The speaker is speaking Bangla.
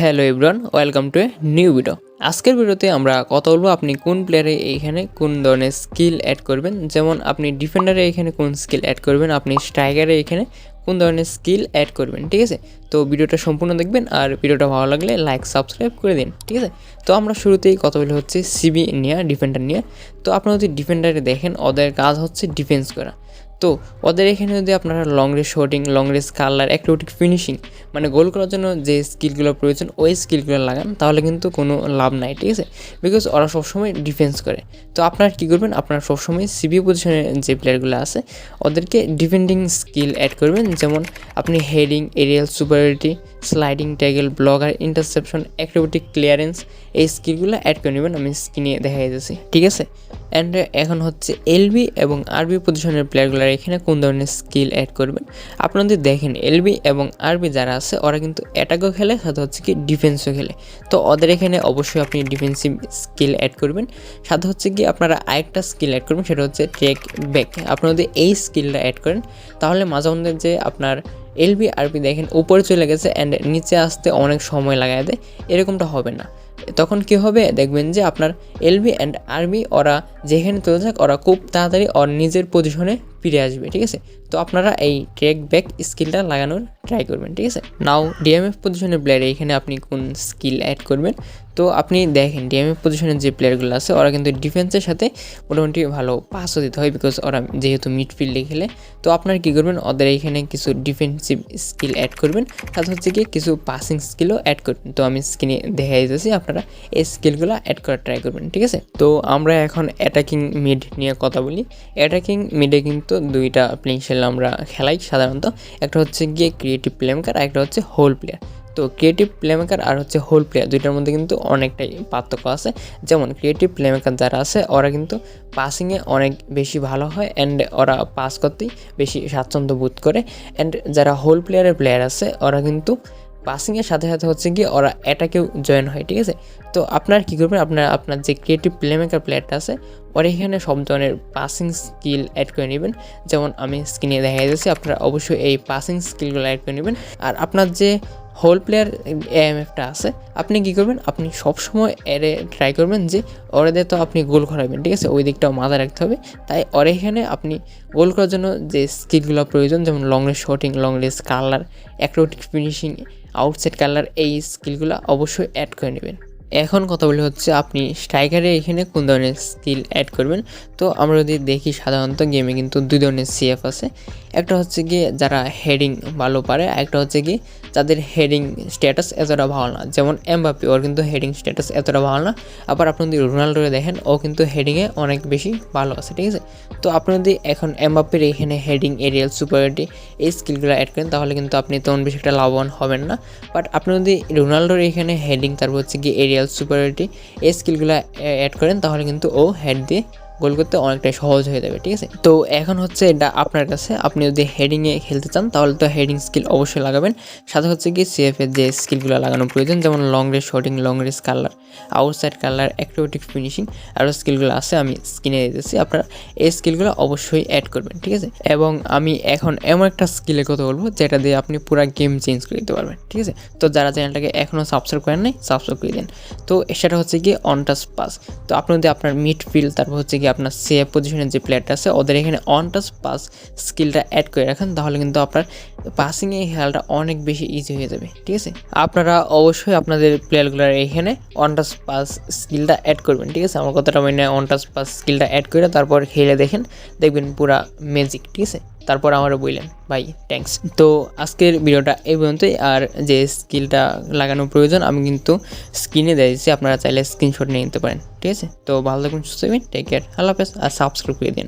Hello everyone, welcome to a new video. আজকের ভিডিওতে আমরা কথা বলব আপনি কোন প্লেয়ারে এইখানে কোন ধরনের স্কিল অ্যাড করবেন। যেমন আপনি ডিফেন্ডারে এখানে কোন স্কিল অ্যাড করবেন, আপনি স্ট্রাইকারে এখানে কোন ধরনের স্কিল অ্যাড করবেন, ঠিক আছে? তো ভিডিওটা সম্পূর্ণ দেখবেন আর ভিডিওটা ভালো লাগলে লাইক সাবস্ক্রাইব করে দিন, ঠিক আছে? তো আমরা শুরুতেই কথা বলি হচ্ছে সিবি নিয়ে ডিফেন্ডার নিয়ে। তো আপনারা যদি ডিফেন্ডারে দেখেন, ওদের কাজ হচ্ছে ডিফেন্স করা। তো ওদের এখানে যদি আপনারা long range shooting long range curler acrobatic finishing মানে গোল করার জন্য যে স্কিলগুলো প্রয়োজন, ওই স্কিলগুলো লাগান, তাহলে কিন্তু কোনো লাভ নাই, ঠিক আছে? বিকজ ওরা সবসময় ডিফেন্স করে। তো আপনারা কী করবেন? আপনারা সবসময় সিবি পজিশনে যে প্লেয়ারগুলো আছে, ওদেরকে ডিফেন্ডিং স্কিল অ্যাড করবেন। যেমন আপনি heading aerial superiority sliding tackle blocker interception acrobatic clearance এই স্কিলগুলো অ্যাড করে নেবেন, আমি স্ক্রিনে দেখা যাচ্ছি ঠিক আছে? অ্যান্ড এখন হচ্ছে এলবি এবং আরবি পজিশনের প্লেয়ারগুলোর এখানে কোন ধরনের স্কিল অ্যাড করবেন? আপনাদের দেখেন এলবি এবং আরবি যারা আছে, ওরা কিন্তু অ্যাটাকও খেলে, সাথে হচ্ছে কি ডিফেন্সও খেলে। তো ওদের এখানে অবশ্যই আপনি ডিফেন্সিভ স্কিল অ্যাড করবেন। সাথে হচ্ছে কি আপনারা আরেকটা স্কিল অ্যাড করবেন, সেটা হচ্ছে টেক ব্যাক আপনারা যদি এই স্কিলটা অ্যাড করেন, তাহলে মাঝে মধ্যে যে আপনার এলবি আরবি দেখেন, উপরে চলে গেছে অ্যান্ড নিচে আসতে অনেক সময় লাগায় দেয়। এরকমটা হবে না। তখন কি হবে? দেখবেন যে আপনার এলবি অ্যান্ড আরবি ওরা যেখানে চলে যাক, ওরা খুব তাড়াতাড়ি ওর নিজের পজিশনে ফিরে আসবে, ঠিক আছে? তো আপনারা এই ট্রেক ব্যাক স্কিলটা লাগানোর ট্রাই করবেন, ঠিক আছে? নাও ডিএমএফ পজিশনের প্লেয়ার এইখানে আপনি কোন স্কিল অ্যাড করবেন? তো আপনি দেখেন ডিএমএফ পজিশনের যে প্লেয়ারগুলো আছে, ওরা কিন্তু ডিফেন্সের সাথে মোটামুটি ভালো পাসও দিতে হয় বিকজ ওরা যেহেতু মিডফিল্ডে খেলে। তো আপনার কী করবেন? ওদের এইখানে কিছু ডিফেন্সিভ স্কিল অ্যাড করবেন, সাথে হচ্ছে কি কিছু পাসিং স্কিলও অ্যাড করবেন। তো আমি স্ক্রিনে দেখা দিতেছি, আপনারা এই স্কিলগুলো অ্যাড করার ট্রাই করবেন, ঠিক আছে? তো আমরা এখন অ্যাটাকিং মিড নিয়ে কথা বলি। অ্যাটাকিং মিডে কিন্তু দুইটা প্লেইং সেল আমরা খেলাই সাধারণত। একটা হচ্ছে গিয়ে ক্রিয়েটিভ প্লেমেকার আর একটা হচ্ছে হোল প্লেয়ার তো ক্রিয়েটিভ প্লেমেকার আর হচ্ছে হোল প্লেয়ার দুইটার মধ্যে কিন্তু অনেকটাই পার্থক্য আছে। যেমন ক্রিয়েটিভ প্লেমেকার যারা আছে, ওরা কিন্তু পাসিংয়ে অনেক বেশি ভালো হয় অ্যান্ড ওরা পাস করতেই বেশি স্বাচ্ছন্দ্য বোধ করে। অ্যান্ড যারা হোল প্লেয়ারের প্লেয়ার আছে, ওরা কিন্তু পাসিংয়ের সাথে সাথে হচ্ছে গিয়ে ওরা অ্যাটাকেও জয়েন হয়, ঠিক আছে? তো আপনার কী করবেন? আপনার আপনার যে ক্রিয়েটিভ প্লেমেকার প্লেয়ারটা আছে, ওরা এখানে সব ধরনের পাসিং স্কিল অ্যাড করে নেবেন। যেমন আমি স্ক্রিনে দেখা যাচ্ছে আপনারা অবশ্যই এই পাসিং স্কিলগুলো অ্যাড করে নেবেন। আর আপনার যে হোল প্লেয়ার এএমএফটা আছে, আপনি কী করবেন? আপনি সবসময় এরে ট্রাই করবেন যে ওরেদের তো আপনি গোল করাবেন ঠিক আছে? ওই দিকটাও মাথায় রাখতে হবে। তাই ওর এখানে আপনি গোল করার জন্য যে স্কিলগুলো প্রয়োজন, যেমন long range shooting long range curler acrobatic finishing outside curler এই স্কিলগুলো অবশ্যই অ্যাড করে নেবেন। এখন কথা বলি হচ্ছে আপনি স্ট্রাইকারে এখানে কোন ধরনের স্কিল অ্যাড করবেন? তো আমরা যদি দেখি সাধারণত গেমে কিন্তু দুই ধরনের সিএফ আছে। একটা হচ্ছে গিয়ে যারা হেডিং ভালো পারে একটা হচ্ছে কি যাদের হেডিং স্ট্যাটাস এতটা ভালো না। যেমন এমবাপি ওর কিন্তু হেডিং স্ট্যাটাস এতটা ভালো না। আবার আপনি যদি রোনাল্ডোরে দেখেন, ও কিন্তু হেডিংয়ে অনেক বেশি ভালো আছে, ঠিক আছে? তো আপনি যদি এখন এমবাপির এখানে হেডিং এরিয়াল সুপারিটি এই স্কিলগুলো অ্যাড করেন, তাহলে কিন্তু আপনি তেমন বেশি একটা লাভবান হবেন না। বাট আপনি যদি রোনাল্ডোর এখানে হেডিং তারপর হচ্ছে এরিয়াল সুপারিটি এই স্কিলগুলো অ্যাড করেন তাহলে কিন্তু ও হেড দিয়ে গোল করতে অনেকটাই সহজ হয়ে যাবে, ঠিক আছে? তো এখন হচ্ছে এটা আপনার কাছে। আপনি যদি হেডিংয়ে খেলতে চান, তাহলে তো হেডিং স্কিল অবশ্যই লাগাবেন। সাথে হচ্ছে কি সিএফ এর যে স্কিলগুলো লাগানো প্রয়োজন, যেমন long range shooting long range curler outside curler acrobatic finishing আরও স্কিলগুলো আছে, আমি স্ক্রিনে দিতেছি। আপনারা এই স্কিলগুলো অবশ্যই অ্যাড করবেন, ঠিক আছে? এবং আমি এখন এমন একটা স্কিলের কথা বলব, যেটা দিয়ে আপনি পুরো গেম চেঞ্জ করে দিতে পারবেন, ঠিক আছে? তো যারা চ্যানেলটাকে এখনও সাবস্ক্রাইব করেন নাই সাবস্ক্রাইব করে দিন। তো সেটা হচ্ছে গিয়ে অন টাচ পাস তো আপনি যদি আপনার মিড মিডফিল্ড তারপর হচ্ছে গিয়ে আপনার সেফ পজিশনের যে প্লেয়ারটা আছে, ওদের এখানে অন টাচ পাস স্কিলটা অ্যাড করে রাখেন, তাহলে কিন্তু আপনার পাসিংয়ে খেলাটা অনেক বেশি ইজি হয়ে যাবে, ঠিক আছে? আপনারা অবশ্যই আপনাদের প্লেয়ারগুলোর এখানে অন টাচ পাস স্কিলটা অ্যাড করবেন, ঠিক আছে? আমার কথাটা মানে অন টাচ পাস স্কিলটা অ্যাড করে তারপর খেলে দেখেন, দেখবেন পুরা ম্যাজিক ঠিক আছে? তারপর আমারও বললেন, ভাই থ্যাংকস তো আজকের ভিডিওটা এই পর্যন্তই। আর যে স্কিলটা লাগানো প্রয়োজন, আমি কিন্তু স্ক্রিনে দিচ্ছি আপনারা চাইলে স্ক্রিনশট নিয়ে নিতে পারেন, ঠিক আছে? তো ভালো থাকুন, সুস্থ থাকবেন টেক কেয়ার আল্লাহ হাফেজ, আর সাবস্ক্রাইব করে দিন।